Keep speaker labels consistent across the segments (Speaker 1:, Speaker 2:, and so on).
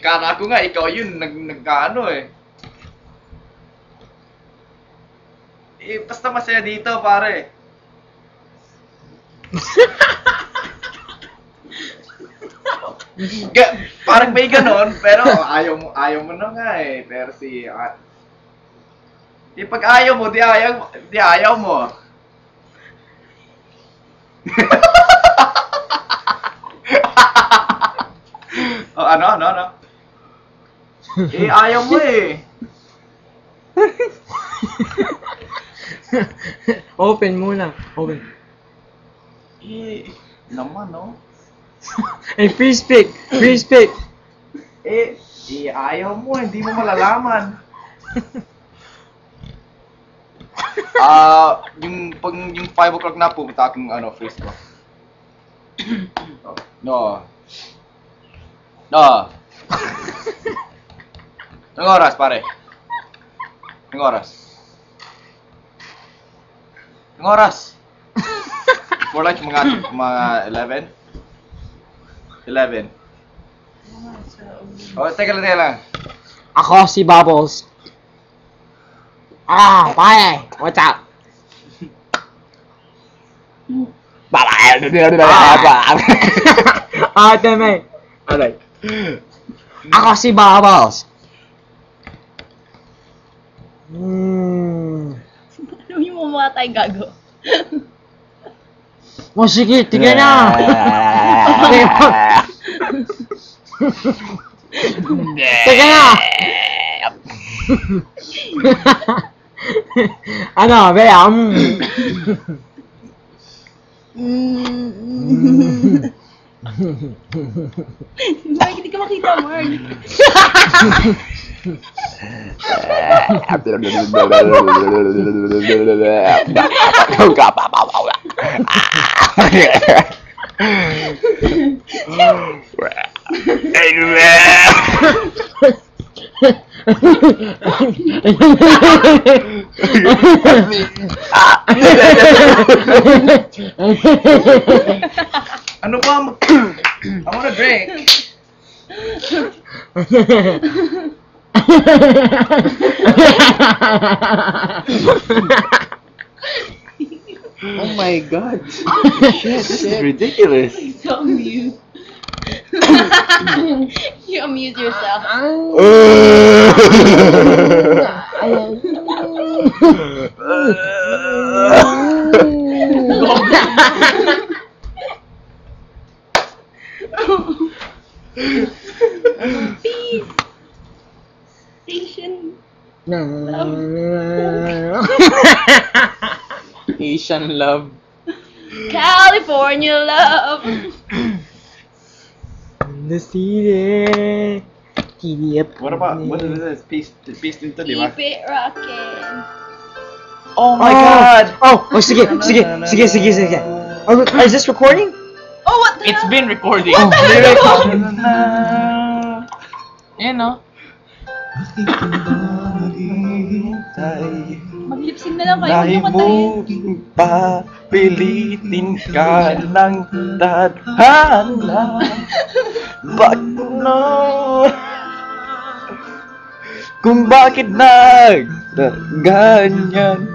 Speaker 1: Kala ko nga, ikaw yun, nag, nagkaano eh. Eh, basta masaya dito, pare. Ga- parang may ganon, pero ayaw mo, ayaw mo na nga eh. Pero si... ah, di pag ayaw mo, di ayaw, di ayaw mo. oh, ano, ano, ano? Eh, ayaw mo eh.
Speaker 2: Open muna. Open.
Speaker 1: Eh, naman, no?
Speaker 2: Hey, free speak. Free speak.
Speaker 1: Eh, eh, ayaw mo, hindi mo malalaman. Ah, yung pag yung 5 o'clock na pupunta akong ano, freeze ko. No. No. Anong oras, pare? Anong oras? Anong oras? For lunch, mga, mga 11? 11. Oh, teka lang, teka lang.
Speaker 2: Ako si Bubbles. Ah, pare. What's up? Ah, teme. Alay. Ako si Bubbles. Hmm.
Speaker 3: Ano yung tayong gago?
Speaker 2: Oh, sige, tingnan na. Teka na. ano, Bea? Mm.
Speaker 3: Mark, hindi ka makita, Mark.
Speaker 1: ano ba? I want a drink.
Speaker 4: Oh my god. Shit, this is ridiculous.
Speaker 3: So amuse. you amuse yourself. Uh,
Speaker 4: Asian love.
Speaker 3: California love.
Speaker 2: the city. TDF.
Speaker 1: What about, what is this? Peace, peace dito, di ba?
Speaker 3: Keep it rockin'.
Speaker 1: Oh my
Speaker 2: oh.
Speaker 1: god!
Speaker 2: Oh, oh, sige, sige, sige, sige, sige. Oh, is this recording?
Speaker 3: Oh, what the
Speaker 4: It's
Speaker 3: hell?
Speaker 4: been recording.
Speaker 2: Oh,
Speaker 4: Ayan no?
Speaker 3: Mag-lipsing na lang kayo.
Speaker 1: Dahil
Speaker 3: Huwag
Speaker 1: mo
Speaker 3: niyo
Speaker 1: papilitin ka ng tadhana. Bakit na? Kung bakit nagdaganyan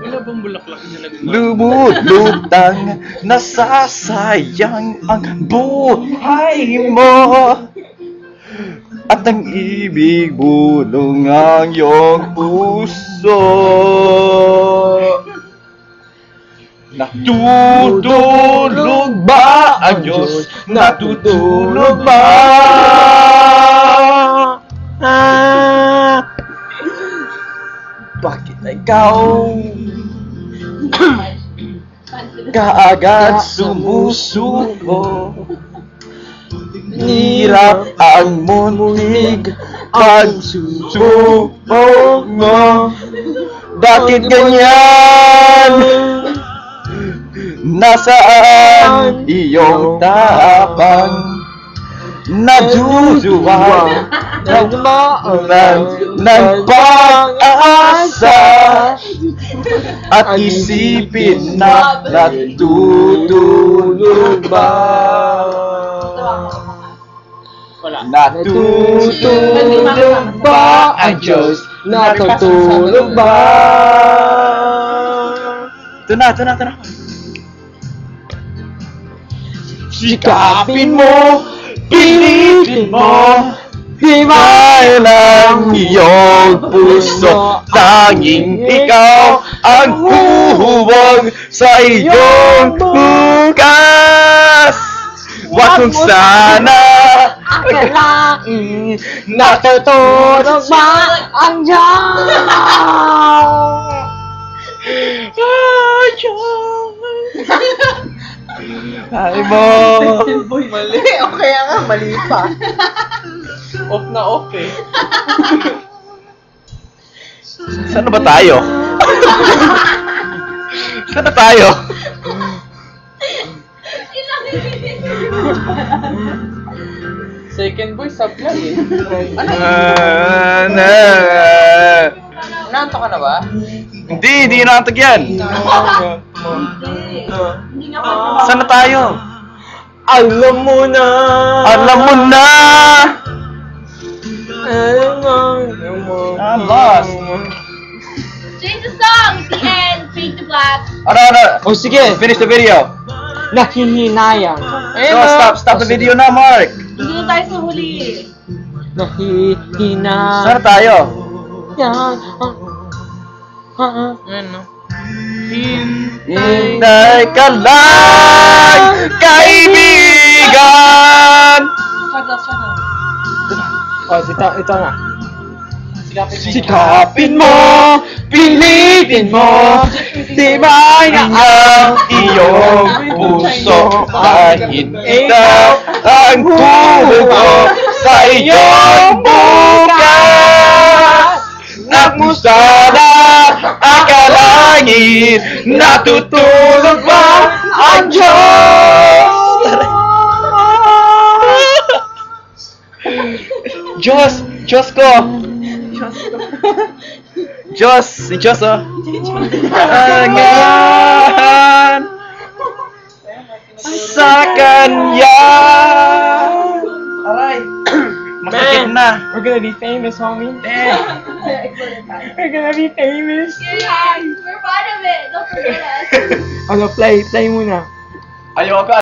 Speaker 4: Wala bang bulaklak na nag
Speaker 1: Lumulutang Nasasayang ang buhay mo. At ang ibig bulong ang iyong puso Natutulog ba ang Diyos? Natutulog ba?
Speaker 2: Ah,
Speaker 1: Bakit ikaw kaagad sumusuko? Hirap ang muntig pagsusubok mo Bakit ganyan? Nasaan iyong tapang Naduduwag Nagmaulan ng pag-asa At isipin na natutulog ba. Natutulog
Speaker 2: ang Diyos natutulog ba?
Speaker 1: Ito na, ito na, ito na.
Speaker 2: Sikapin mo, pilitin mo, himay lang iyong puso. Tanging ikaw ang huhuwag sa iyong bukas. Wag kung sana akalain natutulog ba ang Diyos? Ang. Ay mo.
Speaker 4: Boy, mali.
Speaker 2: O kaya nga, mali pa.
Speaker 4: Off na off eh.
Speaker 1: Saan na ba tayo? Saan na tayo?
Speaker 4: Second boy, supply eh.
Speaker 1: Ah, na.
Speaker 4: Nanto ka na ba?
Speaker 1: Hindi, hindi nakatag yan.
Speaker 3: Hindi pa.
Speaker 1: Saan na tayo?
Speaker 2: Alam mo na.
Speaker 1: Alam mo na!
Speaker 2: Alam mo. Alam mo.
Speaker 1: I'm lost.
Speaker 3: Change the song! The end! Fade to black!
Speaker 1: Ano, ano?
Speaker 2: O sige,
Speaker 1: Finish the video.
Speaker 2: nahihinayang.
Speaker 1: So, stop, stop the video na, Mark.
Speaker 3: Hindi na tayo sa huli.
Speaker 2: Nahihinayang.
Speaker 1: Saan tayo?
Speaker 2: Ah, ah, ah.
Speaker 4: Ayun no.
Speaker 1: Hintay ka lang, kaibigan!
Speaker 2: Oh, ito, ito na.
Speaker 4: Sikapin mo.
Speaker 2: Pilitin mo, tibay na
Speaker 1: ang iyong puso kahit ikaw ang tuho sa iyong bukas. At mo akalangin natutulog ba ang Diyos? Diyos! Diyos ko! Diyos! Si Diyos oh! Angan sa kanya. Aray, masakit na.
Speaker 2: We're gonna be famous, homie.
Speaker 1: Eh,
Speaker 2: We're gonna be famous.
Speaker 3: Yeah,
Speaker 2: Ano, play, play muna.
Speaker 1: ayoko